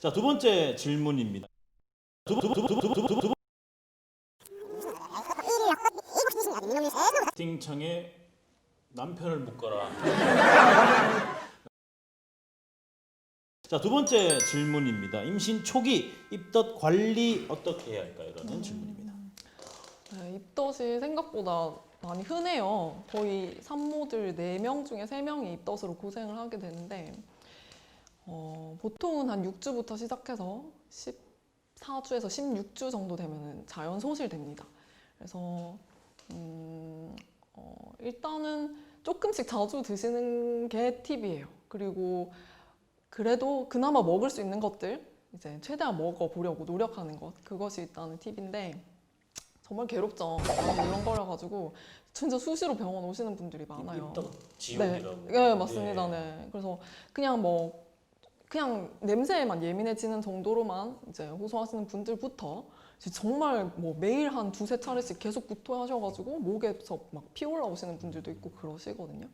자, 두 번째 질문입니다. 두, 두, 두, 두, 두, 두, 두, 두, 두 채팅창에 남편을 묶어라. 자, 두 번째 질문입니다. 임신 초기 입덧 관리 어떻게 해야 할까요? 라는 질문입니다. 네, 입덧이 생각보다 많이 흔해요. 거의 산모들 4명 중에 3명이 입덧으로 고생을 하게 되는데 어, 보통은 한 6주부터 시작해서 14주에서 16주 정도 되면 자연 소실됩니다. 그래서 음, 어, 일단은 조금씩 자주 드시는 게 팁이에요. 그리고 그래도 그나마 먹을 수 있는 것들 이제 최대한 먹어보려고 노력하는 것 그것이 일단은 팁인데 정말 괴롭죠. 이런 거라가지고 진짜 수시로 병원 오시는 분들이 많아요. 네. 네 맞습니다. 예. 네. 그래서 그냥 뭐 그냥 냄새에만 예민해지는 정도로만 이제 호소하시는 분들부터 정말 뭐 매일 한 두세 차례씩 계속 구토하셔가지고 목에서 막 피 올라오시는 분들도 있고 그러시거든요.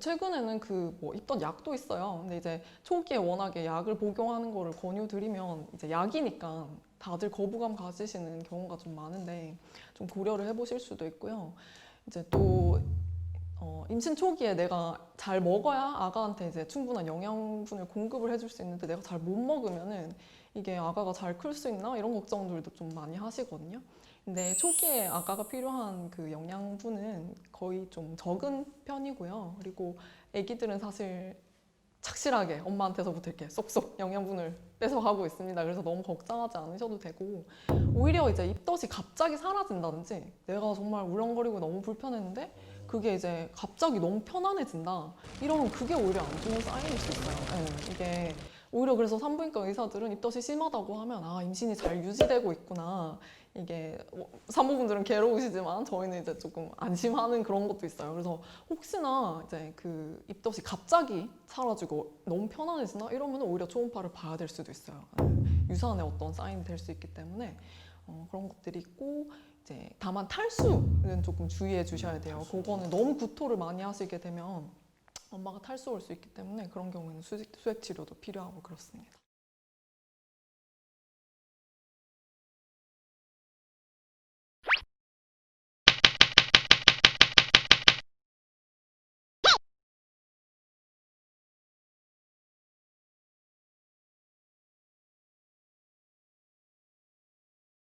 최근에는 그뭐 입덧 약도 있어요. 근데 이제 초기에 워낙에 약을 복용하는 거를 권유드리면 이제 약이니까 다들 거부감 가지시는 경우가 좀 많은데 좀 고려를 해보실 수도 있고요. 이제 또 어, 임신 초기에 내가 잘 먹어야 아가한테 이제 충분한 영양분을 공급을 해줄 수 있는데 내가 잘 못 먹으면은 이게 아가가 잘 클 수 있나 이런 걱정들도 좀 많이 하시거든요. 근데 초기에 아가가 필요한 그 영양분은 거의 좀 적은 편이고요. 그리고 아기들은 사실 착실하게 엄마한테서부터 이렇게 쏙쏙 영양분을 뺏어가고 있습니다. 그래서 너무 걱정하지 않으셔도 되고 오히려 이제 입덧이 갑자기 사라진다든지 내가 정말 울렁거리고 너무 불편했는데 그게 이제 갑자기 너무 편안해진다 이러면 그게 오히려 안 좋은 사인일 수 있어요. 네, 이게 오히려 그래서 산부인과 의사들은 입덧이 심하다고 하면 아 임신이 잘 유지되고 있구나 이게 뭐 산모분들은 괴로우시지만 저희는 이제 조금 안심하는 그런 것도 있어요. 그래서 혹시나 이제 그 입덧이 갑자기 사라지고 너무 편안해진다 이러면 오히려 초음파를 봐야 될 수도 있어요. 네, 유산의 어떤 사인이 될 수 있기 때문에 어, 그런 것들이 있고 이제 다만 탈수는 조금 주의해 주셔야 돼요. 그거는 너무 구토를 많이 하시게 되면 엄마가 탈수 올 수 있기 때문에 그런 경우에는 수직, 수액 치료도 필요하고 그렇습니다.